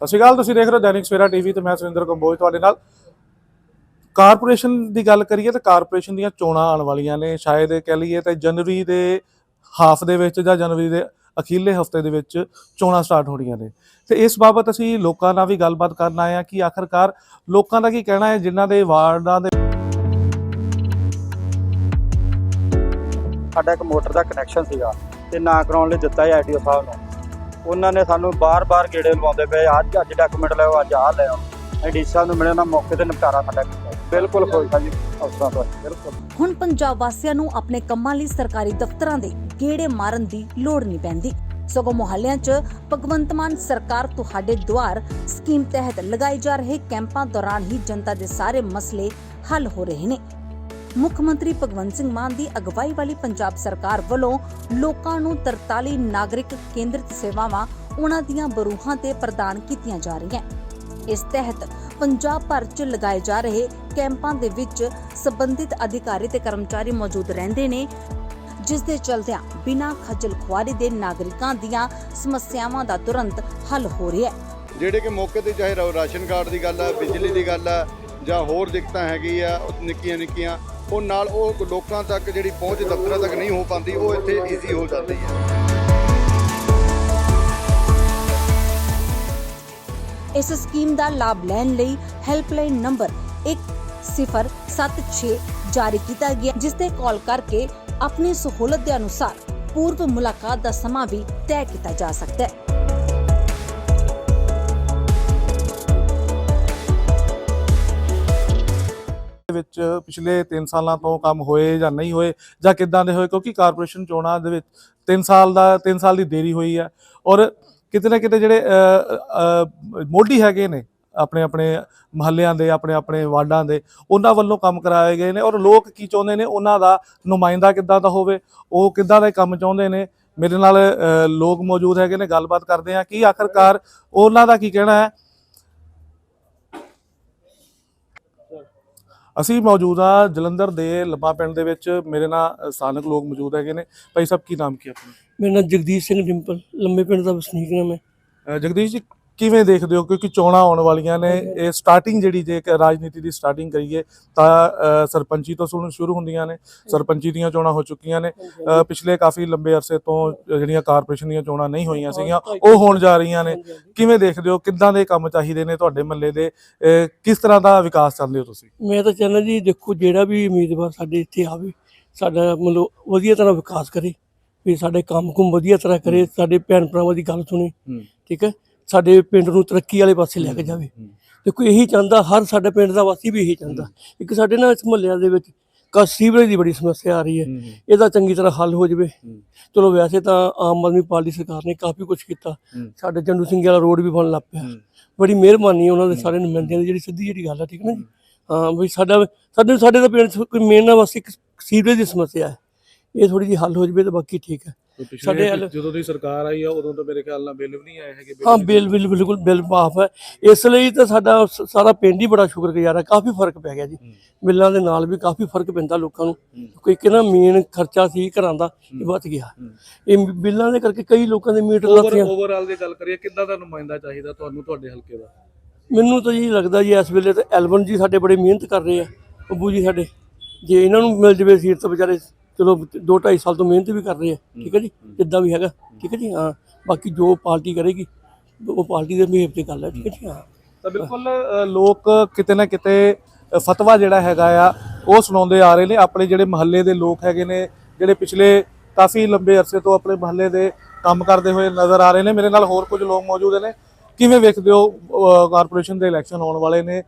ਸਤਿ ਸ਼੍ਰੀ ਅਕਾਲ, ਤੁਸੀਂ ਦੇਖ ਰਹੇ ਹੋ ਦੈਨਿਕ ਸਵੇਰਾ ਟੀਵੀ ਤੇ ਮੈਂ ਸੁਰਿੰਦਰ ਕੰਬੋਜ ਤੁਹਾਡੇ ਨਾਲ। ਕਾਰਪੋਰੇਸ਼ਨ ਦੀ ਗੱਲ ਕਰੀਏ ਤਾਂ ਕਾਰਪੋਰੇਸ਼ਨ ਦੀਆਂ ਚੋਣਾਂ ਆਉਣ ਵਾਲੀਆਂ ਨੇ, ਸ਼ਾਇਦ ਇਹ ਕਹਿ ਲਈਏ ਤਾਂ ਜਨਵਰੀ ਦੇ ਹਾਫ ਦੇ ਵਿੱਚ ਜਾਂ ਜਨਵਰੀ ਦੇ ਅਖੀਰਲੇ ਹਫ਼ਤੇ ਦੇ ਵਿੱਚ ਚੋਣਾਂ ਸਟਾਰਟ ਹੋਣੀਆਂ ਨੇ। ਤੇ ਇਸ ਬਾਬਤ ਅਸੀਂ ਲੋਕਾਂ ਨਾਲ ਵੀ ਗੱਲਬਾਤ ਕਰਨ ਆਏ ਆ ਕਿ ਆਖਰਕਾਰ ਲੋਕਾਂ ਦਾ ਕੀ ਕਹਿਣਾ ਹੈ, ਜਿਨ੍ਹਾਂ ਦੇ ਵਾਰਡਾਂ ਦੇ ਸਾਡਾ ਇੱਕ ਮੋਟਰ ਦਾ ਕਨੈਕਸ਼ਨ ਸੀਗਾ ਤੇ ਨਾ ਕਰਾਉਣ ਲਈ ਦਿੱਤਾ ਹੈ ਆਈਡੀਓ ਸਾਹਿਬ ਨੇ। ਉਹਨਾਂ ਨੇ ਸਾਨੂੰ ਬਾਰ-ਬਾਰ ਗੇੜੇ ਲਵਾਉਂਦੇ ਪਏ ਅੱਜ ਅੱਜ ਡਾਕੂਮੈਂਟ ਲਿਆਓ ਅੱਜ ਆਹ ਆਈਡੀ ਸਾਹਿਬ ਨੂੰ ਮਿਲੇ ਨਾ ਮੌਕੇ ਤੇ ਨਿਪਟਾਰਾ ਸਾਡਾ ਕੀਤਾ। ਬਿਲਕੁਲ ਖੁਸ਼ ਹਾਂ ਜੀ ਅਫਸਰਾਂ ਤੋਂ। ਬਿਲਕੁਲ। ਹੁਣ ਪੰਜਾਬ ਵਾਸੀਆਂ ਨੂੰ ਆਪਣੇ ਕੰਮਾਂ ਲਈ ਸਰਕਾਰੀ ਦਫ਼ਤਰਾਂ ਦੇ ਗੇੜੇ ਮਾਰਨ ਦੀ ਲੋੜ ਨਹੀਂ ਪੈਂਦੀ। ਸਗੋਂ ਮੁਹੱਲਿਆਂ 'ਚ ਭਗਵੰਤ ਮਾਨ ਸਰਕਾਰ ਤੁਹਾਡੇ ਦੁਆਰ ਸਕੀਮ ਤਹਿਤ ਲਗਾਏ ਜਾ ਰਹੇ ਕੈਂਪਾਂ ਦੌਰਾਨ ਹੀ ਜਨਤਾ ਦੇ ਸਾਰੇ ਮਸਲੇ ਹੱਲ ਹੋ ਰਹੇ ਨੇ। ਮੁੱਖ ਮੰਤਰੀ ਭਗਵੰਤ ਸਿੰਘ ਮਾਨ ਦੀ ਅਗਵਾਈ ਵਾਲੀ ਪੰਜਾਬ ਸਰਕਾਰ ਵੱਲੋਂ ਲੋਕਾਂ ਨੂੰ 43 ਨਾਗਰਿਕ ਕੇਂਦਰਿਤ ਸੇਵਾਵਾਂ ਉਹਨਾਂ ਦੀਆਂ ਬਰੂਹਾਂ ਤੇ ਪ੍ਰਦਾਨ ਕੀਤੀਆਂ ਜਾ ਰਹੀਆਂ। ਇਸ ਤਹਿਤ ਪੰਜਾਬ ਭਰ 'ਚ ਲਗਾਏ ਜਾ ਰਹੇ ਕੈਂਪਾਂ ਦੇ ਵਿੱਚ ਸੰਬੰਧਿਤ ਅਧਿਕਾਰੀ ਤੇ ਕਰਮਚਾਰੀ ਮੌਜੂਦ ਰਹਿੰਦੇ ਨੇ, ਜਿਸ ਦੇ ਚਲਦਿਆਂ ਬਿਨਾਂ ਖੱਜਲ ਖੁਆਰੀ ਦੇ ਨਾਗਰਿਕਾਂ ਦੀਆਂ ਸਮੱਸਿਆਵਾਂ ਦਾ ਤੁਰੰਤ ਹੱਲ ਹੋ ਰਿਹਾ ਹੈ। ਜਿਹੜੇ ਕਿ ਮੌਕੇ ਤੇ ਚਾਹੇ ਰਾਸ਼ਨ ਕਾਰਡ ਦੀ ਗੱਲ ਆ, ਬਿਜਲੀ ਦੀ ਗੱਲ ਆ, ਜਾਂ ਹੋਰ ਦਿੱਕਤਾਂ ਹੈਗੀ ਆ ਨਿੱਕੀਆਂ ਨਿੱਕੀਆਂ ਉਹ ਨਾਲ ਉਹ ਲੋਕਾਂ ਤੱਕ ਜਿਹੜੀ ਪਹੁੰਚ ਦਫ਼ਤਰਾਂ ਤੱਕ ਨਹੀਂ ਹੋ ਪਾਉਂਦੀ, ਉਹ ਇੱਥੇ ਈਜ਼ੀ ਹੋ ਜਾਂਦੀ ਹੈ। ਇਸ ਸਕੀਮ ਦਾ ਲਾਭ ਲੈਣ ਲਈ ਹੈਲਪਲਾਈਨ ਨੰਬਰ 1076 ਜਾਰੀ ਕੀਤਾ ਗਿਆ, ਜਿਸ ਤੇ ਕਾਲ ਕਰਕੇ ਆਪਣੀ ਸਹੂਲਤ ਦੇ ਅਨੁਸਾਰ ਪੂਰਵ ਮੁਲਾਕਾਤ ਦਾ ਸਮਾਂ ਵੀ ਤੈਅ ਕੀਤਾ ਜਾ ਸਕਦਾ ਹੈ। ਵਿੱਚ ਪਿਛਲੇ 3 ਸਾਲਾਂ ਤੋਂ ਕੰਮ ਹੋਏ ਜਾਂ ਨਹੀਂ ਹੋਏ ਜਾਂ ਕਿੱਦਾਂ ਦੇ ਹੋਏ, ਕਿਉਂਕਿ ਕਾਰਪੋਰੇਸ਼ਨ ਚੋਣਾਂ ਦੇ ਵਿੱਚ 3 ਸਾਲ ਦਾ 3 ਸਾਲ ਦੀ ਦੇਰੀ ਹੋਈ ਹੈ। ਔਰ ਕਿਤੇ ਨਾ ਕਿਤੇ ਜਿਹੜੇ ਮੋਢੀ ਹੈਗੇ ਨੇ, ਆਪਣੇ ਆਪਣੇ ਮਹੱਲਿਆਂ ਦੇ, ਆਪਣੇ ਆਪਣੇ ਵਾਰਡਾਂ ਦੇ, ਉਹਨਾਂ ਵੱਲੋਂ ਕੰਮ ਕਰਾਏ ਗਏ ਨੇ। ਔਰ ਲੋਕ ਕੀ ਚਾਹੁੰਦੇ ਨੇ? ਉਹਨਾਂ ਦਾ ਨੁਮਾਇੰਦਾ ਕਿੱਦਾਂ ਦਾ ਹੋਵੇ? ਉਹ ਕਿੱਦਾਂ ਦਾ ਕੰਮ ਚਾਹੁੰਦੇ ਨੇ? ਮੇਰੇ ਨਾਲ ਲੋਕ ਮੌਜੂਦ ਹੈਗੇ ਨੇ, ਗੱਲਬਾਤ ਕਰਦੇ ਆ ਕਿ ਆਖਰਕਾਰ ਉਹਨਾਂ ਦਾ ਕੀ ਕਹਿਣਾ ਹੈ? ਅਸੀਂ ਮੌਜੂਦ ਆ ਜਲੰਧਰ ਦੇ ਲੰਮਾ ਪਿੰਡ ਦੇ ਵਿੱਚ। ਮੇਰੇ ਨਾਲ ਸਥਾਨਕ ਲੋਕ ਮੌਜੂਦ ਹੈਗੇ ਨੇ। ਭਾਈ ਸਾਹਿਬ ਕੀ ਨਾਮ ਕੀ ਆਪਣਾ? ਮੇਰਾ ਨਾਮ ਜਗਦੀਸ਼ ਸਿੰਘ ਡਿੰਪਲ। ਲੰਮੇ ਪਿੰਡ ਦਾ ਵਸਨੀਕ ਹਾਂ ਮੈਂ। ਅਹ ਜਗਦੀਸ਼ ਜੀ ਕਿਵੇਂ ਦੇਖਦੇ ਹੋ? ਕਿਉਂਕਿ ਚੋਣਾਂ ਆਉਣ ਵਾਲੀਆਂ ਨੇ ਇਹ ਸਟਾਰਟਿੰਗ ਜਿਹੜੀ ਜੇ ਰਾਜਨੀਤੀ ਦੀ ਸਟਾਰਟਿੰਗ ਕਰੀਏ ਤਾਂ ਸਰਪੰਚੀ ਤੋਂ ਸ਼ੁਰੂ ਸ਼ੁਰੂ ਹੁੰਦੀਆਂ ਨੇ ਸਰਪੰਚੀ ਦੀਆਂ ਚੋਣਾਂ ਹੋ ਚੁੱਕੀਆਂ ਨੇ। ਪਿਛਲੇ ਕਾਫੀ ਲੰਬੇ ਅਰਸੇ ਤੋਂ ਜਿਹੜੀਆਂ ਕਾਰਪੋਰੇਸ਼ਨ ਦੀਆਂ ਚੋਣਾਂ ਨਹੀਂ ਹੋਈਆਂ ਸੀਗੀਆਂ ਉਹ ਹੋਣ ਜਾ ਰਹੀਆਂ ਨੇ। ਕਿਵੇਂ ਦੇਖਦੇ ਹੋ? ਕਿੱਦਾਂ ਦੇ ਕੰਮ ਚਾਹੀਦੇ ਨੇ ਤੁਹਾਡੇ ਮੱਲੇ ਦੇ? ਕਿਸ ਤਰ੍ਹਾਂ ਦਾ ਵਿਕਾਸ ਚਾਹੁੰਦੇ ਹੋ ਤੁਸੀਂ? ਮੈਂ ਤਾਂ ਚਾਹੁੰਦਾ ਜੀ ਦੇਖੋ ਜਿਹੜਾ ਵੀ ਉਮੀਦਵਾਰ ਸਾਡੇ ਇੱਥੇ ਆਵੇ ਸਾਡਾ ਮਤਲਬ ਵਧੀਆ ਤਰ੍ਹਾਂ ਵਿਕਾਸ ਕਰੇ ਵੀ ਸਾਡੇ ਕੰਮ ਕੁਮ ਵਧੀਆ ਤਰ੍ਹਾਂ ਕਰੇ ਸਾਡੇ ਭੈਣ ਭਰਾਵਾਂ ਦੀ ਗੱਲ ਸੁਣੇ। ਠੀਕ ਹੈ? ਸਾਡੇ ਪਿੰਡ ਨੂੰ ਤਰੱਕੀ ਵਾਲੇ ਪਾਸੇ ਲੈ ਕੇ ਜਾਵੇ। ਦੇਖੋ ਇਹੀ ਚਾਹੁੰਦਾ ਹਰ ਸਾਡੇ ਪਿੰਡ ਦਾ ਵਾਸੀ ਵੀ ਇਹੀ ਚਾਹੁੰਦਾ। ਇੱਕ ਸਾਡੇ ਨਾਲ ਇਸ ਮੁਹੱਲਿਆਂ ਦੇ ਵਿੱਚ ਕਾ ਸੀਵਰੇਜ ਦੀ ਬੜੀ ਸਮੱਸਿਆ ਆ ਰਹੀ ਹੈ। ਇਹਦਾ ਚੰਗੀ ਤਰ੍ਹਾਂ ਹੱਲ ਹੋ ਜਾਵੇ। ਚਲੋ ਵੈਸੇ ਤਾਂ ਆਮ ਆਦਮੀ ਪਾਰਟੀ ਸਰਕਾਰ ਨੇ ਕਾਫੀ ਕੁਝ ਕੀਤਾ। ਸਾਡੇ ਜੰਡੂ ਸਿੰਘ ਵਾਲਾ ਰੋਡ ਵੀ ਬਣਨ ਲੱਗ ਪਿਆ। ਬੜੀ ਮਿਹਰਬਾਨੀ ਉਹਨਾਂ ਦੇ ਸਾਰੇ ਨੁਮਾਇੰਦਿਆਂ ਦੀ ਜਿਹੜੀ ਸਿੱਧੀ ਜਿਹੜੀ ਗੱਲ ਹੈ ਠੀਕ ਹੈ ਨਾ ਜੀ? ਹਾਂ। ਵੀ ਸਾਡਾ ਸਾਡੇ ਸਾਡੇ ਦਾ ਪਿੰਡ ਕੋਈ ਮੇਨ ਇੱਕ ਸੀਵਰੇਜ ਦੀ ਸਮੱਸਿਆ ਹੈ। ਇਹ ਥੋੜੀ ਜਿਹੀ ਹੱਲ ਹੋ ਜਾਵੇ ਤਾਂ ਬਾਕੀ ਠੀਕ ਹੈ। ਸਾਡੇ ਜਦੋਂ ਦੀ ਸਰਕਾਰ ਆਈ ਆ ਉਦੋਂ ਤੋਂ ਮੇਰੇ ਖਿਆਲ ਨਾਲ ਬਿੱਲ ਵੀ ਨਹੀਂ ਆਏ ਹੈਗੇ ਹਾਂ ਬਿੱਲ ਬਿੱਲ ਬਿਲਕੁਲ ਬਿੱਲ ਮਾਫ ਹੈ। ਇਸ ਲਈ ਤਾਂ ਸਾਡਾ ਸਾਰਾ ਪਿੰਡ ਹੀ ਬੜਾ ਸ਼ੁਕਰਗੁਜ਼ਾਰ ਹੈ ਕਾਫੀ ਫ਼ਰਕ ਪੈ ਗਿਆ ਜੀ। ਬਿੱਲਾਂ ਦੇ ਨਾਲ ਵੀ ਕਾਫੀ ਫ਼ਰਕ ਪੈਂਦਾ ਲੋਕਾਂ ਨੂੰ। ਕੋਈ ਕਿਹਨਾ ਮੇਨ ਖਰਚਾ ਸੀ ਘਰਾਂ ਦਾ ਇਹ ਬਚ ਗਿਆ। ਇਹ ਬਿੱਲਾਂ ਦੇ ਕਰਕੇ ਕਈ ਲੋਕਾਂ ਦੇ ਮੀਟਰ ਲੱਥੀਆਂ। ਓਵਰਆਲ ਦੀ ਗੱਲ ਕਰੀਏ ਕਿੱਦਾਂ ਦਾ ਨੁਮਾਇੰਦਾ ਚਾਹੀਦਾ ਤੁਹਾਨੂੰ ਤੁਹਾਡੇ ਹਲਕੇ ਦਾ? ਮੈਨੂੰ ਤਾਂ ਜੀ ਲੱਗਦਾ ਜੀ ਇਸ ਵੇਲੇ ਤੇ ਐਲਬਨ ਜੀ ਸਾਡੇ ਬੜੇ ਮਿਹਨਤ ਕਰ ਰਹੇ ਆ ਬੱਬੂ ਜੀ ਸਾਡੇ। ਜੇ ਇਹਨਾਂ ਨੂੰ ਮਿਲ ਜਵੇ ਸੀਟ ਤਾਂ ਵਿਚਾਰੇ ਚਲੋ 2 2.5 ਸਾਲ ਤੋਂ ਮਿਹਨਤ ਵੀ ਕਰ ਰਹੇ ਆ ਠੀਕ ਹੈ ਜੀ? ਜਿੱਦਾਂ ਵੀ ਹੈਗਾ ਠੀਕ ਹੈ ਜੀ? ਹਾਂ ਬਾਕੀ ਜੋ ਪਾਰਟੀ ਕਰੇਗੀ ਉਹ ਪਾਰਟੀ ਦੇ ਮੁਹਿੰਮ ਤੇ ਗੱਲ ਹੈ ਠੀਕ ਹੈ ਜੀ? ਹਾਂ। ਤਾਂ ਬਿਲਕੁਲ ਲੋਕ ਕਿਤੇ ਨਾ ਕਿਤੇ ਫਤਵਾ ਜਿਹੜਾ ਹੈਗਾ ਆ ਉਹ ਸੁਣਾਉਂਦੇ ਆ ਰਹੇ ਨੇ। ਆਪਣੇ ਜਿਹੜੇ ਮਹੱਲੇ ਦੇ ਲੋਕ ਹੈਗੇ ਨੇ ਜਿਹੜੇ ਪਿਛਲੇ ਕਾਫੀ ਲੰਬੇ ਅਰਸੇ ਤੋਂ ਆਪਣੇ ਮਹੱਲੇ ਦੇ ਕੰਮ ਕਰਦੇ ਹੋਏ ਨਜ਼ਰ ਆ ਰਹੇ ਨੇ। ਮੇਰੇ ਨਾਲ ਹੋਰ ਕੁਝ ਲੋਕ ਮੌਜੂਦ ਨੇ। ਕਿਵੇਂ ਵੇਖਦੇ ਹੋ ਕਾਰਪੋਰੇਸ਼ਨ ਦੇ ਇਲੈਕਸ਼ਨ ਆਉਣ ਵਾਲੇ ਨੇ?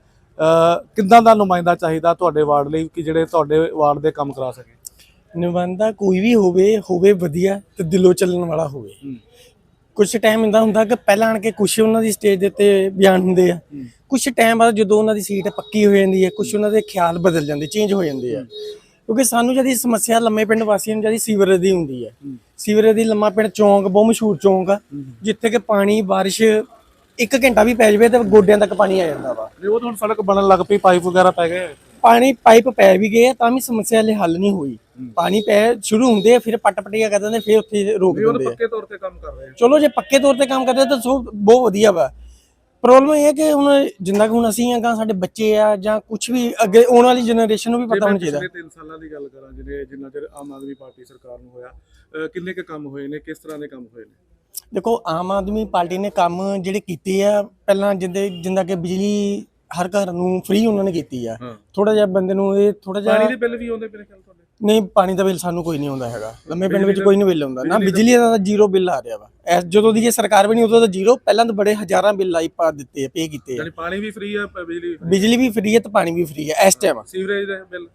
ਕਿੱਦਾਂ ਦਾ ਨੁਮਾਇੰਦਾ ਚਾਹੀਦਾ ਤੁਹਾਡੇ ਵਾਰਡ ਲਈ ਕਿ ਜਿਹੜੇ ਤੁਹਾਡੇ ਵਾਰਡ ਦੇ ਕੰਮ ਕਰਾ ਸਕੇ? ਨਿਬੰਧਾ ਕੋਈ ਵੀ ਹੋਵੇ ਹੋਵੇ ਵਧੀਆ ਤੇ ਦਿਲੋਂ ਚੱਲਣ ਵਾਲਾ ਹੋਵੇ। ਕੁਝ ਟਾਈਮ ਇੰਦਾ ਹੁੰਦਾ ਕਿ ਪਹਿਲਾਂ ਆਣ ਕੇ ਕੁਝ ਉਹਨਾਂ ਦੀ ਸਟੇਜ ਦੇ ਉੱਤੇ ਬਿਆਨ ਹੁੰਦੇ ਆ। ਕੁਝ ਟਾਈਮ ਬਾਅਦ ਜਦੋਂ ਉਹਨਾਂ ਦੀ ਸੀਟ ਪੱਕੀ ਹੋ ਜਾਂਦੀ ਹੈ ਕੁਝ ਉਹਨਾਂ ਦੇ ਖਿਆਲ ਬਦਲ ਜਾਂਦੇ ਚੇਂਜ ਹੋ ਜਾਂਦੇ ਆ। ਕਿਉਂਕਿ ਸਾਨੂੰ ਜਿਹੜੀ ਸਮੱਸਿਆ ਲੰਮੇ ਪਿੰਡ ਵਾਸੀਆਂ ਨੂੰ ਜਿਹੜੀ ਸੀਵਰੇਜ ਦੀ ਹੁੰਦੀ ਹੈ। ਸੀਵਰੇਜ ਦੀ ਲੰਮਾ ਪਿੰਡ ਚੌਂਕ ਬਹੁਤ ਮਸ਼ਹੂਰ ਚੌਂਕ ਆ। ਜਿੱਥੇ ਕਿ ਪਾਣੀ ਬਾਰਿਸ਼ ਇੱਕ ਘੰਟਾ ਵੀ ਪੈ ਜਾਵੇ ਤੇ ਗੋਡਿਆਂ ਤੱਕ ਪਾਣੀ ਆ ਜਾਂਦਾ ਵਾ। ਉਹ ਤਾਂ ਹੁਣ ਸੜਕ ਬਣਨ ਲੱਗ ਪਈ ਪਾਈਪ ਵਗੈਰਾ ਪੈ ਗਏ। ਪਾਣੀ ਪਾਈਪ ਪੈ ਵੀ ਗਏ ਤਾਂ ਵੀ ਸਮੱਸਿਆ ਹਲੇ ਹੱਲ ਨਹੀਂ ਹੋਈ। ਪਾਣੀ ਪੈ ਸ਼ੁਰੂ ਹੁੰਦੇ ਆ ਫਿਰ ਪੱਟ ਪਟੀਆਂ ਕਰ ਦਿੰਦੇ ਫਿਰ ਉੱਥੇ ਰੋਕ ਦਿੰਦੇ ਆ। ਪੱਕੇ ਤੌਰ ਤੇ ਕੰਮ ਕਰ ਰਹੇ ਚਲੋ ਜੇ ਪੱਕੇ ਤੌਰ ਤੇ ਕੰਮ ਕਰਦੇ ਤਾਂ ਸੋ ਬਹੁਤ ਵਧੀਆ ਵਾ। ਪ੍ਰੋਬਲਮ ਇਹ ਹੈ ਕਿ ਹੁਣ ਜਿੰਨਾ ਕੁ ਹੁਣ ਅਸੀਂ ਆ ਗਾ ਸਾਡੇ ਬੱਚੇ ਆ ਜਾਂ ਕੁਝ ਵੀ ਅੱਗੇ ਆਉਣ ਵਾਲੀ ਜਨਰੇਸ਼ਨ ਨੂੰ ਵੀ ਪਤਾ ਹੋਣਾ ਚਾਹੀਦਾ। ਪਿਛਲੇ 3 ਸਾਲਾਂ ਦੀ ਗੱਲ ਕਰਾਂ ਜਿਹੜੇ ਜਿੰਨਾ ਚਿਰ ਆਮ ਆਦਮੀ ਪਾਰਟੀ ਸਰਕਾਰ ਨੂੰ ਹੋਇਆ ਕਿੰਨੇ ਕੁ ਕੰਮ ਹੋਏ ਨੇ ਕਿਸ ਤਰ੍ਹਾਂ ਦੇ ਕੰਮ ਹੋਏ ਨੇ? ਦੇਖੋ ਆਮ ਆਦਮੀ ਪਾਰਟੀ ਨੇ ਕੰਮ ਜਿਹੜੇ ਕੀਤੇ ਆ ਪਹਿਲਾਂ ਜਿੰਦੇ ਜਿੰਦਾ ਕਿ ਬਿਜਲੀ ਹਰ ਘਰ ਨੂੰ ਫ੍ਰੀ ਉਹਨਾਂ ਨੇ ਕੀਤੀ ਆ। ਥੋੜਾ ਜਿਹਾ ਬੰਦੇ ਨੂੰ ਇਹ ਥੋੜਾ ਪਾਣੀ ਜਿਹਾ ਦੇ ਬਿੱਲ ਵੀ ਆਉਂਦੇ ਮੇਰੇ ਖਿਆਲ ਤੁਹਾਡੇ? ਨਹੀਂ ਪਾਣੀ ਦਾ ਬਿੱਲ ਸਾਨੂੰ ਕੋਈ ਨਹੀਂ ਆਉਂਦਾ ਹੈਗਾ। ਲੰਮੇ ਪਿੰਡ ਵਿੱਚ ਕੋਈ ਨਹੀਂ ਬਿੱਲ ਆਉਂਦਾ। ਨਾ ਬਿਜਲੀ ਦਾ- ਤਾਂ ਜ਼ੀਰੋ ਬਿੱਲ ਆ ਰਿਹਾ ਵਾ। ਐਸ ਜਦੋਂ ਦੀ ਇਹ ਸਰਕਾਰ ਬਣੀ ਉਦੋਂ ਤਾਂ ਜ਼ੀਰੋ। ਪਹਿਲਾਂ ਤਾਂ ਬੜੇ ਹਜ਼ਾਰਾਂ ਬਿੱਲ ਆਈ ਪਾ ਦਿੱਤੇ ਆ ਪੇ ਕੀਤੇ ਆ। ਯਾਨੀ ਪਾਣੀ ਵੀ ਫ੍ਰੀ ਆ ਬਿਜਲੀ ਵੀ ਬਿਜਲੀ ਵੀ ਫ੍ਰੀ ਹੈ ਤੇ ਪਾਣੀ ਵੀ ਫ੍ਰੀ ਹੈ ਇਸ ਟਾਈਮ। ਸੀਵਰੇਜ ਦੇ ਬਿੱਲ।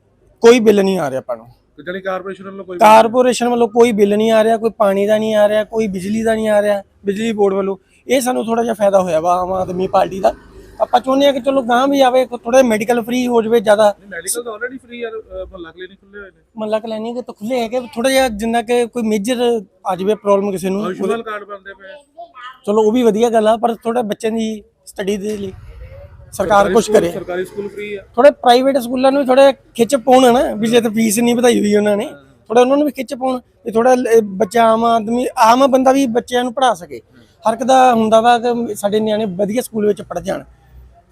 ਕੋਈ ਬਿੱਲ ਨਹੀਂ ਆ ਰਿਹਾ ਆਪਾਂ ਨੂੰ। ਜਾਨੀ ਕਾਰਪੋਰੇਸ਼ਨ ਵੱਲੋਂ ਕੋਈ? ਕਾਰਪੋਰੇਸ਼ਨ ਵੱਲੋਂ ਕੋਈ ਬਿੱਲ ਨਹੀਂ ਆ ਰਿਹਾ ਕੋਈ ਪਾਣੀ ਦਾ ਨਹੀਂ ਆ ਰਿਹਾ ਕੋਈ ਬਿਜਲੀ ਦਾ ਨਹੀਂ ਆ ਰਿਹਾ। ਬਿਜਲੀ ਬੋਰਡ ਵੱਲੋਂ ਇਹ ਸਾਨੂੰ ਥੋੜਾ ਜਿਹਾ ਫਾਇਦਾ ਹੋਇਆ ਵਾ ਆਮ ਆਦਮੀ ਪਾਰਟੀ ਦਾ। ਆਪਾਂ ਚਾਹੁੰਦੇ ਆ ਕਿ ਚਲੋ ਗਾਂ ਵੀ ਆਵੇ ਥੋੜਾ ਮੈਡੀਕਲ ਫ੍ਰੀ ਹੋ ਜਾਵੇ ਜ਼ਿਆਦਾ। ਮੈਡੀਕਲ ਤਾਂ ਆਲਰੇਡੀ ਫ੍ਰੀ ਆ ਮਹੱਲਾ ਕਲੀਨਿਕ ਖੁੱਲੇ ਹੋਏ ਨੇ। ਮੱਲਾ ਕਲੈਨਿਕ ਤਾਂ ਖੁੱਲੇ ਹੈਗੇ ਥੋੜਾ ਜਿਹਾ ਜਿੰਨਾ ਕਿ ਕੋਈ ਮੇਜਰ ਆ ਜਾਵੇ ਪ੍ਰੋਬਲਮ ਕਿਸੇ ਨੂੰ ਆਯੁਸ਼ਮਾਨ ਕਾਰਡ ਬਣਦੇ ਪਏ। ਚਲੋ ਉਹ ਵੀ ਵਧੀਆ ਗੱਲ ਆ ਪਰ ਥੋੜਾ ਬੱਚਿਆਂ ਦੀ ਸਟੱਡੀ ਦੇ ਲਈ ਸਰਕਾਰ ਕੁਝ ਕਰੇ। ਸਰਕਾਰੀ ਸਕੂਲ ਫ੍ਰੀ ਆ। ਥੋੜੇ ਪ੍ਰਾਈਵੇਟ ਸਕੂਲਾਂ ਨੂੰ ਵੀ ਥੋੜਾ ਖਿੱਚ ਪਾਉਣ ਨਾ ਵੀ ਜੇ ਤਾਂ ਫੀਸ ਨਹੀਂ ਵਧਾਈ ਹੋਈ ਉਹਨਾਂ ਨੇ ਥੋੜਾ ਉਹਨਾਂ ਨੂੰ ਵੀ ਖਿੱਚ ਪਾਉਣ ਵੀ ਥੋੜਾ ਬੱਚਾ ਆਮ ਆਦਮੀ ਆਮ ਬੰਦਾ ਵੀ ਬੱਚਿਆਂ ਨੂੰ ਪੜ੍ਹਾ ਸਕੇ। ਹਰ ਇੱਕ ਦਾ ਹੁੰਦਾ ਵਾ ਕਿ ਸਾਡੇ ਨਿਆਣੇ ਵਧੀਆ ਸਕੂਲ ਵਿੱਚ ਪੜ੍ਹ ਜਾਣ।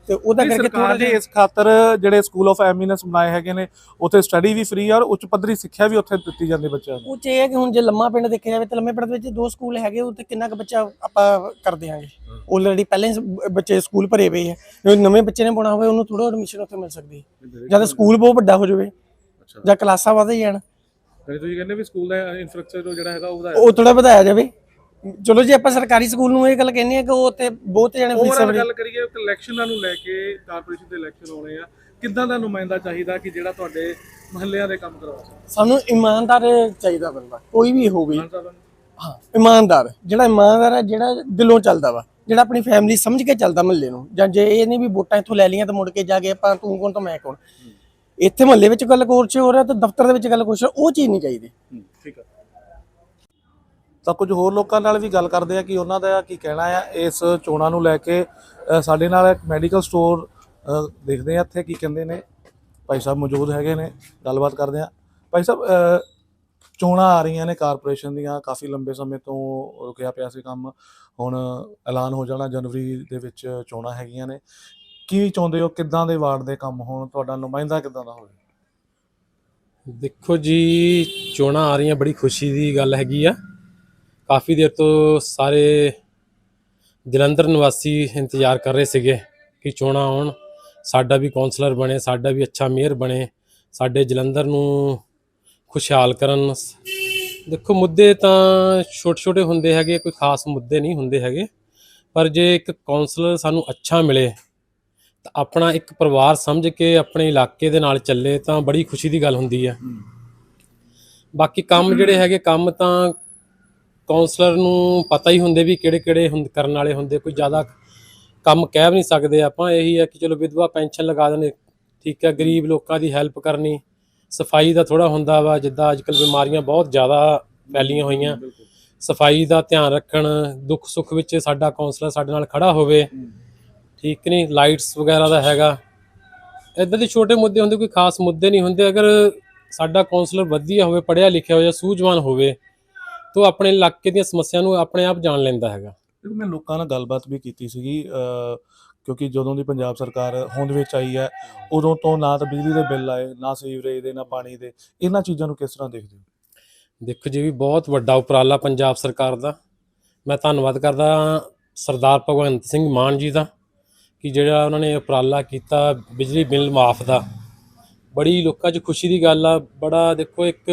ਤੇ ਉਹਦਾ ਕਰਕੇ ਥੋੜਾ ਸਰਕਾਰ ਨੇ ਜਿਹਾ ਇਸ ਖਾਤਰ ਜਿਹੜੇ ਸਕੂਲ ਆਫ ਐਮੀਨੈਂਸ ਬਣਾਏ ਹੈਗੇ ਨੇ ਉੱਥੇ ਸਟੱਡੀ ਵੀ ਫ੍ਰੀ ਔਰ ਉੱਚ ਪੱਧਰੀ ਸਿੱਖਿਆ ਵੀ ਉੱਥੇ ਦਿੱਤੀ ਜਾਂਦੀ ਬੱਚਿਆਂ ਨੂੰ। ਉਹ ਚ ਇਹ ਹੈ ਕਿ ਹੁਣ ਜੇ ਲੰਮਾ ਪਿੰਡ ਦੇਖਿਆ ਜਾਵੇ ਤਾਂ ਲੰਮੇ ਪਿੰਡ ਦੇ ਵਿੱਚ ਦੋ ਸਕੂਲ ਹੈਗੇ ਉੱਥੇ ਕਿੰਨਾ ਕੁ ਬੱਚਾ ਆਪਾਂ ਕਰ ਦਿਆਂਗੇ। ਆਲਰੇਡੀ ਪਹਿਲਾਂ ਹੀ ਬੱਚੇ ਸਕੂਲ ਭਰੇ ਪਏ ਆ। ਜੇ ਨਵੇਂ ਬੱਚੇ ਨੇ ਪਾਉਣਾ ਹੋਵੇ ਉਹਨੂੰ ਥੋੜਾ ਐਡਮਿਸ਼ਨ ਉੱਥੇ ਮਿਲ ਸਕਦੀ ਹੈ। ਜਦ ਸਕੂਲ ਬਹੁਤ ਵੱਡਾ ਹੋ ਜਾਵੇ ਜਾਂ ਕਲਾਸਾਂ ਵਧ ਜਾਣ। ਯਾਨੀ ਤੁਸੀਂ ਕਹਿੰਦੇ ਵੀ ਸਕੂਲ ਦਾ ਇਨਫਰਾਸਟ੍ਰਕਚਰ ਜਿਹੜਾ ਹੈਗਾ ਉਹਦਾ ਉਹ ਥੋੜਾ ਵਧਾਇਆ ਜਾਵੇ। ਚਲੋ ਜੇ ਆਪਾਂ ਸਰਕਾਰੀ ਸਕੂਲ ਨੂੰ ਇਹ ਗੱਲ ਕਹਿੰਦੇ ਆ ਕਿ ਉਹ ਤੇ ਬਹੁਤ ਜਣੇ ਫੀਸਾਂ ਓਵਰਆਲ ਗੱਲ ਕਰੀਏ ਇਲੈਕਸ਼ਨਾਂ ਨੂੰ ਲੈ ਕੇ ਕਾਰਪੋਰੇਸ਼ਨ ਦੇ ਇਲੈਕਸ਼ਨ ਆਉਣੇ ਆ ਕਿੱਦਾਂ ਦਾ ਨੁਮਾਇੰਦਾ ਚਾਹੀਦਾ ਕਿ ਜਿਹੜਾ ਤੁਹਾਡੇ ਮਹੱਲਿਆਂ ਦੇ ਕੰਮ ਕਰਵਾ ਸਕੇ? ਸਾਨੂੰ ਇਮਾਨਦਾਰ ਚਾਹੀਦਾ ਬੰਦਾ ਕੋਈ ਵੀ ਹੋਵੇ। ਹਾਂ ਇਮਾਨਦਾਰ ਜਿਹੜਾ ਇਮਾਨਦਾਰ ਹੈ ਜਿਹੜਾ ਦਿਲੋਂ ਚੱਲਦਾ ਵਾ ਜਿਹੜਾ ਆਪਣੀ ਫੈਮਿਲੀ ਸਮਝ ਕੇ ਚੱਲਦਾ ਮਹੱਲੇ ਨੂੰ ਜਾਂ ਜੇ ਇਹ ਨਹੀਂ ਵੀ ਵੋਟਾਂ ਇੱਥੋਂ ਲੈ ਲਈਆਂ ਤਾਂ ਮੁੜ ਕੇ ਜਾ ਕੇ ਆਪਾਂ ਤੂੰ ਕੌਣ ਤਾਂ ਮੈਂ ਕੌਣ? ਇੱਥੇ ਮਹੱਲੇ ਵਿੱਚ ਗੱਲ ਕੁਛ ਹੋ ਰਿਹਾ ਤਾਂ ਦਫ਼ਤਰ ਦੇ ਵਿੱਚ ਗੱਲ ਕੁਛ ਉਹ ਚੀਜ਼ ਨਹੀਂ ਚਾਹੀਦੀ। ਹੂੰ, ਠੀਕ ਆ। ਤਾਂ ਕੁਝ ਹੋਰ ਲੋਕਾਂ ਨਾਲ ਵੀ ਗੱਲ ਕਰਦੇ ਆ ਕਿ ਉਹਨਾਂ ਦਾ ਕੀ ਕਹਿਣਾ ਆ ਇਸ ਚੋਣਾਂ ਨੂੰ ਲੈ ਕੇ। ਸਾਡੇ ਨਾਲ ਇੱਕ ਮੈਡੀਕਲ ਸਟੋਰ ਦੇਖਦੇ ਆ ਇੱਥੇ ਕੀ ਕਹਿੰਦੇ ਨੇ। ਭਾਈ ਸਾਹਿਬ ਮੌਜੂਦ ਹੈਗੇ ਨੇ, ਗੱਲਬਾਤ ਕਰਦੇ ਆ। ਭਾਈ ਸਾਹਿਬ ਚੋਣਾਂ ਆ ਰਹੀਆਂ ਨੇ ਕਾਰਪੋਰੇਸ਼ਨ ਦੀਆਂ, ਕਾਫੀ ਲੰਬੇ ਸਮੇਂ ਤੋਂ ਰੁਕਿਆ ਪਿਆ ਸੀ ਕੰਮ। ਹੁਣ ਐਲਾਨ ਹੋ ਜਾਣਾ ਜਨਵਰੀ ਦੇ ਵਿੱਚ ਚੋਣਾਂ ਹੈਗੀਆਂ ਨੇ। ਕੀ ਚਾਹੁੰਦੇ ਹੋ, ਕਿੱਦਾਂ ਦੇ ਵਾਰਡ ਦੇ ਕੰਮ ਹੋਣ? ਤੁਹਾਡਾ ਨੁਮਾਇੰਦਾ ਕਿੱਦਾਂ ਦਾ ਹੋਵੇ? ਦੇਖੋ ਜੀ, ਚੋਣਾਂ ਆ ਰਹੀਆਂ, ਬੜੀ ਖੁਸ਼ੀ ਦੀ ਗੱਲ ਹੈਗੀ ਆ। ਕਾਫੀ ਦੇਰ ਤੋਂ ਸਾਰੇ ਜਲੰਧਰ ਨਿਵਾਸੀ ਇੰਤਜ਼ਾਰ ਕਰ ਰਹੇ ਸੀਗੇ ਕਿ ਚੋਣਾਂ ਆਉਣ। ਸਾਡਾ ਵੀ ਕਾਉਂਸਲਰ ਬਣੇ ਸਾਡਾ ਵੀ ਅੱਛਾ ਮੇਅਰ ਬਣੇ। ਸਾਡੇ ਜਲੰਧਰ ਨੂੰ ਖੁਸ਼ਹਾਲ ਕਰਨ। ਦੇਖੋ ਮੁੱਦੇ ਤਾਂ ਛੋਟੇ ਛੋਟੇ ਹੁੰਦੇ ਹੈਗੇ ਕੋਈ ਖਾਸ ਮੁੱਦੇ ਨਹੀਂ ਹੁੰਦੇ ਹੈਗੇ। ਪਰ ਜੇ ਇੱਕ ਕਾਉਂਸਲਰ ਸਾਨੂੰ ਅੱਛਾ ਮਿਲੇ ਤਾਂ ਆਪਣਾ ਇੱਕ ਪਰਿਵਾਰ ਸਮਝ ਕੇ ਆਪਣੇ ਇਲਾਕੇ ਦੇ ਨਾਲ ਚੱਲੇ ਤਾਂ ਬੜੀ ਖੁਸ਼ੀ ਦੀ ਗੱਲ ਹੁੰਦੀ ਹੈ। ਬਾਕੀ ਕੰਮ ਜਿਹੜੇ ਹੈਗੇ ਕੰਮ ਤਾਂ ਕਾਉਂਸਲਰ ਨੂੰ ਪਤਾ ਹੀ ਹੁੰਦੇ ਵੀ ਕਿਹੜੇ ਕਿਹੜੇ ਹੁੰਦ, ਕਰਨ ਵਾਲੇ ਹੁੰਦੇ, ਕੋਈ ਜ਼ਿਆਦਾ ਕੰਮ ਕਹਿ ਵੀ ਨਹੀਂ ਸਕਦੇ ਆਪਾਂ। ਇਹੀ ਹੈ ਕਿ ਚਲੋ ਵਿਧਵਾ ਪੈਨਸ਼ਨ ਲਗਾ ਦੇਣੇ, ਠੀਕ ਹੈ, ਗਰੀਬ ਲੋਕਾਂ ਦੀ ਹੈਲਪ ਕਰਨੀ, ਸਫ਼ਾਈ ਦਾ ਥੋੜਾ ਹੁੰਦਾ ਵਾ, ਜਿੱਦਾਂ ਅੱਜਕੱਲ ਬਿਮਾਰੀਆਂ ਬਹੁਤ ਜ਼ਿਆਦਾ ਫੈਲੀਆਂ ਹੋਈਆਂ। ਸਫ਼ਾਈ ਦਾ ਧਿਆਨ ਰੱਖਣ, ਦੁੱਖ ਸੁੱਖ ਵਿੱਚ ਸਾਡਾ ਕਾਉਂਸਲਰ ਸਾਡੇ ਨਾਲ ਖੜਾ ਹੋਵੇ, ਠੀਕ ਨਹੀਂ ਲਾਈਟਸ ਵਗੈਰਾ ਦਾ ਹੈਗਾ। ਇਦਾਂ ਦੇ ਛੋਟੇ ਮੁੱਦੇ ਹੁੰਦੇ, ਕੋਈ ਖਾਸ ਮੁੱਦੇ ਨਹੀਂ ਹੁੰਦੇ। ਅਗਰ ਸਾਡਾ ਕਾਉਂਸਲਰ ਵਧੀਆ ਹੋਵੇ, ਪੜ੍ਹਿਆ ਲਿਖਿਆ ਹੋਵੇ ਜਾਂ ਸੂਝਵਾਨ ਹੋਵੇ ਤਾਂ ਆਪਣੇ ਇਲਾਕੇ ਦੀਆਂ ਸਮੱਸਿਆ ਨੂੰ ਆਪਣੇ ਆਪ ਜਾਣ ਲੈਂਦਾ ਹੈਗਾ। ਮੈਂ ਲੋਕਾਂ ਨਾਲ ਗੱਲਬਾਤ ਵੀ ਕੀਤੀ ਸੀਗੀ ਕਿਉਂਕਿ ਜਦੋਂ ਦੀ ਪੰਜਾਬ ਸਰਕਾਰ ਹੋਂਦ ਵਿੱਚ ਆਈ ਹੈ ਉਦੋਂ ਤੋਂ ਨਾ ਤਾਂ ਬਿਜਲੀ ਦੇ ਬਿੱਲ ਆਏ ਨਾ ਸੀਵਰੇਜ ਦੇ ਨਾ ਪਾਣੀ ਦੇ ਇਹਨਾਂ ਚੀਜ਼ਾਂ ਨੂੰ ਕਿਸ ਤਰ੍ਹਾਂ ਦੇਖਦੇ ਹੋ? ਦੇਖੋ ਜੀ ਵੀ ਬਹੁਤ ਵੱਡਾ ਉਪਰਾਲਾ ਪੰਜਾਬ ਸਰਕਾਰ ਦਾ। ਮੈਂ ਧੰਨਵਾਦ ਕਰਦਾ ਸਰਦਾਰ ਭਗਵੰਤ ਸਿੰਘ ਮਾਨ ਜੀ ਦਾ ਕਿ ਜਿਹੜਾ ਉਹਨਾਂ ਨੇ ਉਪਰਾਲਾ ਕੀਤਾ ਬਿਜਲੀ ਬਿੱਲ ਮਾਫ ਦਾ। ਬੜੀ ਲੋਕਾਂ 'ਚ ਖੁਸ਼ੀ ਦੀ ਗੱਲ ਆ ਬੜਾ ਦੇਖੋ ਇੱਕ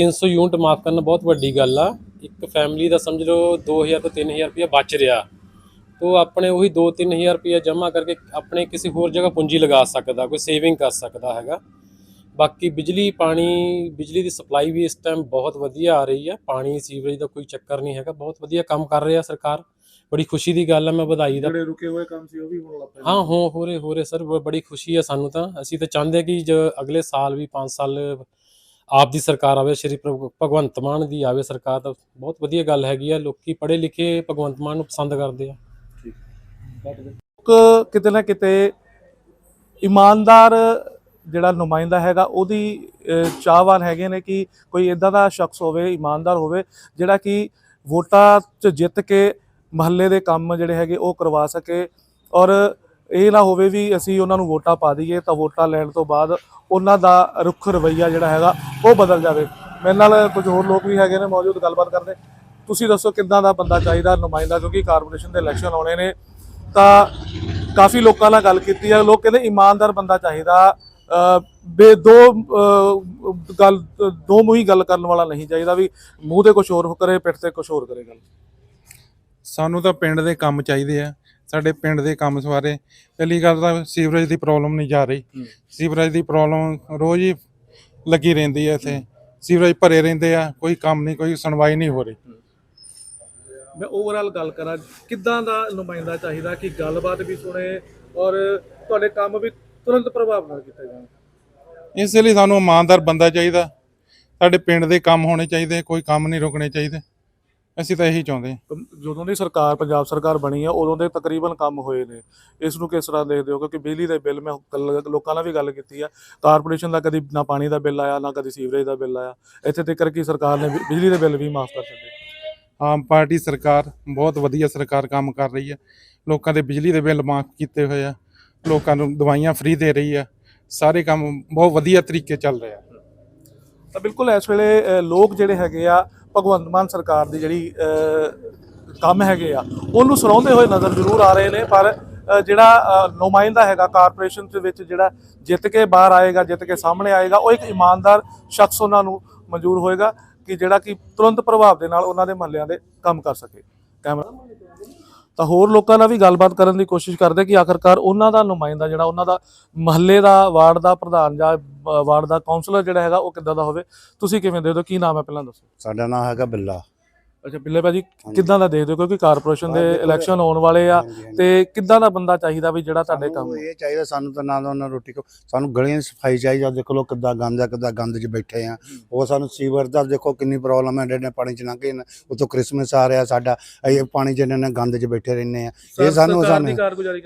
300 ਯੂਨਿਟ ਮਾਫ ਕਰਨਾ ਬਹੁਤ ਵੱਡੀ ਗੱਲ ਆ। ਇੱਕ ਫੈਮਿਲੀ ਦਾ ਸਮਝ ਲਓ 2000 ਤੋਂ 3000 ਰੁਪਇਆ ਬਚ ਰਿਹਾ। ਤੋ ਆਪਣੇ ਉਹੀ 2-3000 ਰੁਪਇਆ ਜਮ੍ਹਾਂ ਕਰਕੇ ਆਪਣੇ ਕਿਸੇ ਹੋਰ ਜਗ੍ਹਾ ਪੂੰਜੀ ਲਗਾ ਸਕਦਾ ਕੋਈ ਸੇਵਿੰਗ ਕਰ ਸਕਦਾ ਹੈਗਾ। ਬਾਕੀ ਬਿਜਲੀ ਪਾਣੀ ਬਿਜਲੀ ਦੀ ਸਪਲਾਈ ਵੀ ਇਸ ਟਾਈਮ ਬਹੁਤ ਵਧੀਆ ਆ ਰਹੀ ਹੈ ਪਾਣੀ ਸੀਵਰੇਜ ਦਾ ਕੋਈ ਚੱਕਰ ਨਹੀਂ ਹੈਗਾ। ਬਹੁਤ ਵਧੀਆ ਕੰਮ ਕਰ ਰਹੀ ਹੈ ਸਰਕਾਰ। ਬੜੀ ਖੁਸ਼ੀ ਦੀ ਗੱਲ ਹੈ ਮੈਂ ਵਧਾਈ ਦਾ ਜਿਹੜੇ ਰੁਕੇ ਹੋਏ ਕੰਮ ਸੀ ਉਹ ਵੀ ਹੋਣ ਲੱਗ ਹਾਂ ਹੋ ਹੋ ਰਹੇ ਹੋ ਰਹੇ ਸਰ। ਬੜੀ ਖੁਸ਼ੀ ਹੈ ਸਾਨੂੰ ਤਾਂ। ਅਸੀਂ ਤਾਂ ਚਾਹੁੰਦੇ ਕਿ ਜੋ ਅਗਲੇ ਸਾਲ ਵੀ 5 ਸਾਲ ਆਪ ਦੀ ਸਰਕਾਰ ਆਵੇ, ਸ਼੍ਰੀ ਭਗ- ਭਗਵੰਤ ਮਾਨ ਦੀ ਆਵੇ ਸਰਕਾਰ, ਤਾਂ ਬਹੁਤ ਵਧੀਆ ਗੱਲ ਹੈਗੀ ਆ, ਲੋਕੀ ਪੜ੍ਹੇ ਲਿਖੇ ਭਗਵੰਤ ਮਾਨ ਨੂੰ ਪਸੰਦ ਕਰਦੇ ਆ। ਲੋਕ ਕਿਤੇ ਨਾ ਕਿਤੇ ਇਮਾਨਦਾਰ ਜਿਹੜਾ ਨੁਮਾਇੰਦਾ ਹੈਗਾ, ਉਹਦੀ ਚਾਹਵਾਨ ਹੈਗੇ ਨੇ ਕਿ ਕੋਈ ਇਦਾਂ ਦਾ ਸ਼ਖਸ ਹੋਵੇ, ਇਮਾਨਦਾਰ ਹੋਵੇ, ਜਿਹੜਾ ਕਿ ਵੋਟਾਂ 'ਚ ਜਿੱਤ ਕੇ ਮਹੱਲੇ ਦੇ ਕੰਮ ਜਿਹੜੇ ਹੈਗੇ ਉਹ ਕਰਵਾ ਸਕੇ ਔਰ ਇਹ ਨਾ ਹੋਵੇ ਵੀ ਅਸੀਂ ਉਹਨਾਂ ਨੂੰ ਵੋਟਾਂ ਪਾ ਦਈਏ ਤਾਂ ਵੋਟਾਂ ਲੈਣ ਤੋਂ ਬਾਅਦ ਉਹਨਾਂ ਦਾ ਰੁੱਖ ਰਵੱਈਆ ਜਿਹੜਾ ਹੈਗਾ ਉਹ ਬਦਲ ਜਾਵੇ। ਮੇਰੇ ਨਾਲ ਕੁਝ ਹੋਰ ਲੋਕ ਵੀ ਹੈਗੇ ਨੇ, ਮੌਜੂਦ ਗੱਲਬਾਤ ਕਰਦੇ। ਤੁਸੀਂ ਦੱਸੋ ਕਿੱਦਾਂ ਦਾ ਬੰਦਾ ਚਾਹੀਦਾ, ਨੁਮਾਇੰਦਾ, ਕਿਉਂਕਿ ਕਾਰਪੋਰੇਸ਼ਨ ਦੇ ਇਲੈਕਸ਼ਨ ਆਉਣੇ ਨੇ, ਤਾਂ ਕਾਫੀ ਲੋਕਾਂ ਨਾਲ ਗੱਲ ਕੀਤੀ ਹੈ ਲੋਕ ਕਹਿੰਦੇ ਇਮਾਨਦਾਰ ਬੰਦਾ ਚਾਹੀਦਾ। ਬੇ ਦੋ ਗੱਲ, ਦੋ ਮੂੰਹੀ ਗੱਲ ਕਰਨ ਵਾਲਾ ਨਹੀਂ ਚਾਹੀਦਾ ਵੀ ਮੂੰਹ ਤੇ ਕੁਝ ਹੋਰ ਕਰੇ, ਪਿੱਠ ਤੇ ਕੁਝ ਹੋਰ ਕਰੇ ਗੱਲ। ਸਾਨੂੰ ਤਾਂ ਪਿੰਡ ਦੇ ਕੰਮ ਚਾਹੀਦੇ ਆ। ਸਾਡੇ ਪਿੰਡ ਦੇ ਕੰਮ ਸਵਾਰੇ। ਪਹਿਲੀ ਗੱਲ ਤਾਂ ਸੀਵਰੇਜ ਦੀ ਪ੍ਰੋਬਲਮ ਨਹੀਂ ਜਾ ਰਹੀ। ਸੀਵਰੇਜ ਦੀ ਪ੍ਰੋਬਲਮ ਰੋਜ਼ ਹੀ ਲੱਗੀ ਰਹਿੰਦੀ ਹੈ ਇੱਥੇ। ਸੀਵਰੇਜ ਭਰੇ ਰਹਿੰਦੇ ਆ ਕੋਈ ਕੰਮ ਨਹੀਂ ਕੋਈ ਸੁਣਵਾਈ ਨਹੀਂ ਹੋ ਰਹੀ। ਮੈਂ ਓਵਰਆਲ ਗੱਲ ਕਰਾਂ ਕਿੱਦਾਂ ਦਾ ਨੁਮਾਇੰਦਾ ਚਾਹੀਦਾ ਕਿ ਗੱਲਬਾਤ ਵੀ ਸੁਣੇ ਔਰ ਤੁਹਾਡੇ ਕੰਮ ਵੀ ਤੁਰੰਤ ਪ੍ਰਭਾਵ ਨਾਲ ਕੀਤੇ ਜਾਣ? ਇਸ ਲਈ ਸਾਨੂੰ ਇਮਾਨਦਾਰ ਬੰਦਾ ਚਾਹੀਦਾ। ਸਾਡੇ ਪਿੰਡ ਦੇ ਕੰਮ ਹੋਣੇ ਚਾਹੀਦੇ ਕੋਈ ਕੰਮ ਨਹੀਂ ਰੁਕਣੇ ਚਾਹੀਦੇ। ਅਸੀਂ ਤਾਂ ਇਹੀ ਚਾਹੁੰਦੇ ਹਾਂ। ਜਦੋਂ ਦੀ ਸਰਕਾਰ ਪੰਜਾਬ ਸਰਕਾਰ ਬਣੀ ਆ ਉਦੋਂ ਦੇ ਤਕਰੀਬਨ ਕੰਮ ਹੋਏ ਨੇ। ਇਸ ਨੂੰ ਕਿਸ ਤਰ੍ਹਾਂ ਦੇਖਦੇ ਹੋ? ਕਿਉਂਕਿ ਬਿਜਲੀ ਦੇ ਬਿੱਲ ਮੈਂ ਕੱਲ੍ਹ ਲੋਕਾਂ ਨਾਲ ਵੀ ਗੱਲ ਕੀਤੀ ਆ। ਕਾਰਪੋਰੇਸ਼ਨ ਦਾ ਕਦੀ ਨਾ ਪਾਣੀ ਦਾ ਬਿੱਲ ਆਇਆ ਨਾ ਕਦੀ ਸੀਵਰੇਜ ਦਾ ਬਿੱਲ ਆਇਆ। ਇੱਥੇ ਤੱਕ ਕਿ ਸਰਕਾਰ ਨੇ ਬਿਜਲੀ ਦੇ ਬਿੱਲ ਵੀ ਮਾਫ ਕਰ ਦਿੱਤੇ। ਆਮ ਪਾਰਟੀ ਸਰਕਾਰ ਬਹੁਤ ਵਧੀਆ ਸਰਕਾਰ ਕੰਮ ਕਰ ਰਹੀ ਹੈ ਲੋਕਾਂ ਦੇ ਬਿਜਲੀ ਦੇ ਬਿੱਲ ਮਾਫ ਕੀਤੇ ਹੋਏ ਆ। ਲੋਕਾਂ ਨੂੰ ਦਵਾਈਆਂ ਫ੍ਰੀ ਦੇ ਰਹੀ ਆ। ਸਾਰੇ ਕੰਮ ਬਹੁਤ ਵਧੀਆ ਤਰੀਕੇ ਚੱਲ ਰਹੇ ਤਾਂ ਬਿਲਕੁਲ ਇਸ ਵੇਲੇ ਲੋਕ ਜਿਹੜੇ ਹੈਗੇ ਆ ਭਗਵੰਤ ਮਾਨ ਸਰਕਾਰ ਦੀ ਜਿਹੜੀ ਕੰਮ ਹੈਗੇ ਆ, ਉਹਨੂੰ ਸਰਾਉਂਦੇ ਹੋਏ ਨਜ਼ਰ ਜ਼ਰੂਰ ਆ ਰਹੇ ਨੇ, ਪਰ ਜਿਹੜਾ ਨੁਮਾਇੰਦਾ ਹੈਗਾ ਕਾਰਪੋਰੇਸ਼ਨ ਦੇ ਵਿੱਚ ਜਿਹੜਾ ਜਿੱਤ ਕੇ ਬਾਹਰ ਆਏਗਾ, ਜਿੱਤ ਕੇ ਸਾਹਮਣੇ ਆਏਗਾ, ਉਹ ਇੱਕ ਇਮਾਨਦਾਰ ਸ਼ਖਸ ਉਹਨਾਂ ਨੂੰ ਮਨਜ਼ੂਰ ਹੋਏਗਾ ਕਿ ਜਿਹੜਾ ਕਿ ਤੁਰੰਤ ਪ੍ਰਭਾਵ ਦੇ ਨਾਲ ਉਹਨਾਂ ਦੇ ਮਹੱਲਿਆਂ ਦੇ ਕੰਮ ਕਰ ਸਕੇ। ਕੈਮਰਾ ਤਾਂ ਹੋਰ ਲੋਕਾਂ ਨਾਲ ਵੀ ਗੱਲਬਾਤ ਕਰਨ ਦੀ ਕੋਸ਼ਿਸ਼ ਕਰਦੇ ਕਿ ਆਖਰਕਾਰ ਉਹਨਾਂ ਦਾ ਨੁਮਾਇੰਦਾ ਜਿਹੜਾ, ਉਹਨਾਂ ਦਾ ਮਹੱਲੇ ਦਾ ਵਾਰਡ ਦਾ ਪ੍ਰਧਾਨ ਜਾਂ ਵਾਰਡ ਦਾ ਕਾਉਂਸਲਰ ਜਿਹੜਾ ਹੈਗਾ ਉਹ ਕਿੱਦਾਂ ਦਾ ਹੋਵੇ? ਤੁਸੀਂ ਕਿਵੇਂ ਦੇ ਦਿਓ ਕੀ ਨਾਮ ਹੈ ਪਹਿਲਾਂ ਦੱਸੋ। ਸਾਡਾ ਨਾਮ ਹੈਗਾ ਬਿੱਲਾ। ਅੱਛਾ ਬਿੱਲੇ ਭਾਜੀ ਕਿੱਦਾਂ ਦਾ ਦੇਖਦੇ ਹੋ? ਕਿਉਂਕਿ ਕਾਰਪੋਰੇਸ਼ਨ ਦੇ ਇਲੈਕਸ਼ਨ ਆਉਣ ਵਾਲੇ ਆ। ਤੇ ਕਿੱਦਾਂ ਦਾ ਬੰਦਾ ਚਾਹੀਦਾ ਵੀ ਜਿਹੜਾ ਤੁਹਾਡੇ ਕੰਮ ਇਹ ਚਾਹੀਦਾ ਸਾਨੂੰ ਤਾਂ ਨਾ ਉਹਨਾਂ ਰੋਟੀ ਕੋ ਸਾਨੂੰ ਗਲੀਆਂ ਦੀ ਸਫ਼ਾਈ ਚਾਹੀਦੀ ਆ। ਦੇਖੋ ਲੋ ਕਿੱਦਾਂ ਗੰਦ ਕਿੱਦਾਂ ਗੰਦ 'ਚ ਬੈਠੇ ਆ। ਉਹ ਸਾਨੂੰ ਸੀਵਰ ਦਾ ਦੇਖੋ ਕਿੰਨੀ ਪ੍ਰੋਬਲਮ ਹੈ ਡੇਡੇ ਪਾਣੀ 'ਚ ਲੰਘੇ ਨੇ। ਉਤੋਂ ਕ੍ਰਿਸਮਸ ਆ ਰਿਹਾ ਸਾਡਾ ਇਹ ਪਾਣੀ 'ਚ ਇਹਨਾਂ ਨੇ ਗੰਦ 'ਚ ਬੈਠੇ ਰਹਿੰਦੇ ਆ। ਇਹ ਸਾਨੂੰ ਸਾਨੂੰ ਕਾਰਗੁਜ਼ਾਰੀ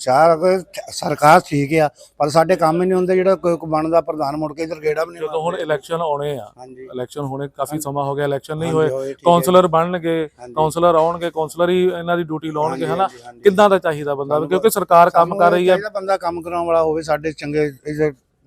ਸ਼ਹਿਰ ਸਰਕਾਰ ਠੀਕ ਆ ਪਰ ਸਾਡੇ ਕੰਮ ਹੀ ਨਹੀਂ ਹੁੰਦੇ ਜਿਹੜਾ ਕੋਈ ਕੋਈ ਬਣਦਾ ਪ੍ਰਧਾਨ ਮੁੜ ਕੇ ਇਧਰ ਗੇੜਾ ਵੀ ਨਹੀਂ ਜਦੋਂ ਹੁਣ ਇਲੈਕਸ਼ਨ ਆਉਣੇ ਆ ਹਾਂਜੀ ਇਲੈਕਸ਼ਨ ਹੋਣੇ ਕਾਫੀ ਸਮਾਂ ਹੋ ਗਿਆ ਇਲੈਕਸ਼ਨ ਨਹੀਂ ਹੋਏ। ਕਾਉਂਸਲਰ ਬਣਨਗੇ। ਕਾਉਂਸਲਰ ਆਉਣਗੇ ਕਾਉਂਸਲਰ ਹੀ ਇਹਨਾਂ ਦੀ ਡਿਊਟੀ ਲਾਉਣਗੇ ਹਨਾ। ਕਿੱਦਾਂ ਦਾ ਚਾਹੀਦਾ ਬੰਦਾ ਕਿਉਂਕਿ ਸਰਕਾਰ ਕੰਮ ਕਰ ਰਹੀ ਹੈ ਚਾਹੀਦਾ ਬੰਦਾ ਕੰਮ ਕਰਾਉਣ ਵਾਲਾ ਹੋਵੇ ਸਾਡੇ ਚੰਗੇ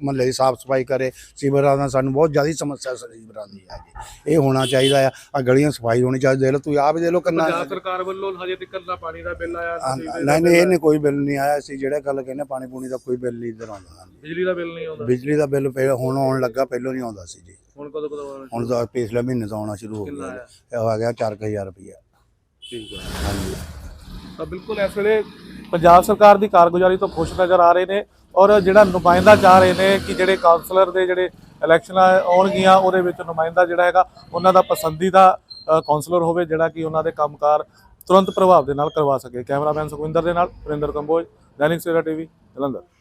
ਮਹੱਲੇ ਦੀ ਸਾਫ਼ ਸਫ਼ਾਈ ਕਰੇ ਸੀਵਰਾਂ ਦਾ ਸਾਨੂੰ ਬਹੁਤ ਜ਼ਿਆਦਾ ਸਮੱਸਿਆ ਸੀਵਰਾਂ ਦੀ ਹੈ ਜੀ ਇਹ ਹੋਣਾ ਚਾਹੀਦਾ ਆ ਆ ਗਲੀਆਂ ਸਫ਼ਾਈ ਹੋਣੀ ਚਾਹੀਦੀ ਦੇਖ ਲਓ ਤੁਸੀਂ ਆਪ ਦੇਖ ਲਓ ਕਿੰਨਾ ਪੰਜਾਬ ਸਰਕਾਰ ਵੱਲੋਂ ਹਜੇ ਤੱਕ ਨਾ ਪਾਣੀ ਦਾ ਬਿੱਲ ਆਇਆ ਦਾ ਨਹੀਂ ਨਹੀਂ ਇਹਨੇ ਕੋਈ ਬਿੱਲ ਨਹੀਂ ਆਇਆ ਸੀ ਜਿਹੜਾ ਗੱਲ ਕਹਿੰਦੇ ਪਾਣੀ ਪੂਣੀ ਦਾ ਕੋਈ ਬਿੱਲ ਨਹੀਂ ਇਧਰ ਆਉਂਦਾ। ਬਿਜਲੀ ਦਾ ਬਿੱਲ ਨਹੀਂ ਆਉਂਦਾ। ਬਿਜਲੀ ਦਾ ਬਿੱਲ ਪਹਿਲਾਂ ਹੁਣ ਆਉਣ ਲੱਗਾ ਪਹਿਲਾਂ ਨਹੀਂ ਆਉਂਦਾ ਸੀ ਜੀ। ਹੁਣ ਕਦੋਂ ਕਦੋਂ ਆਉਣਾ ਹੁਣ ਤਾਂ ਪਿਛਲੇ ਮਹੀਨੇ ਤੋਂ ਆਉਣਾ ਸ਼ੁਰੂ ਹੋ ਗਿਆ? ਇਹ ਹੋ ਗਿਆ 4000 ਰੁਪਇਆ ਠੀਕ ਹੈ ਹਾਂਜੀ। ਤਾਂ ਬਿਲਕੁਲ ਇਸ ਵੇਲੇ ਪੰਜਾਬ ਸਰਕਾਰ ਦੀ ਕਾਰਗੁਜ਼ਾਰੀ ਤੋਂ ਖੁਸ਼ ਨਜ਼ਰ ਆ ਰਹੇ ਨੇ। ਔਰ ਜਿਹੜਾ ਨੁਮਾਇੰਦਾ ਚਾਹ ਰਹੇ ਨੇ ਕਿ ਜਿਹੜੇ ਕਾਉਂਸਲਰ ਦੇ ਜਿਹੜੇ ਇਲੈਕਸ਼ਨਾਂ ਆਉਣਗੀਆਂ ਉਹਦੇ ਵਿੱਚ ਨੁਮਾਇੰਦਾ ਜਿਹੜਾ ਹੈਗਾ ਉਹਨਾਂ ਦਾ ਪਸੰਦੀਦਾ ਅ, ਕਾਉਂਸਲਰ ਹੋਵੇ ਜਿਹੜਾ ਕਿ ਉਹਨਾਂ ਦੇ ਕੰਮਕਾਰ ਤੁਰੰਤ ਪ੍ਰਭਾਵ ਦੇ ਨਾਲ ਕਰਵਾ ਸਕੇ। ਕੈਮਰਾਮੈਨ ਸੁਖਵਿੰਦਰ ਦੇ ਨਾਲ ਵਰਿੰਦਰ ਕੰਬੋਜ ਦੈਨਿਕ ਸਵੇਰਾ ਟੀਵੀ ਜਲੰਧਰ।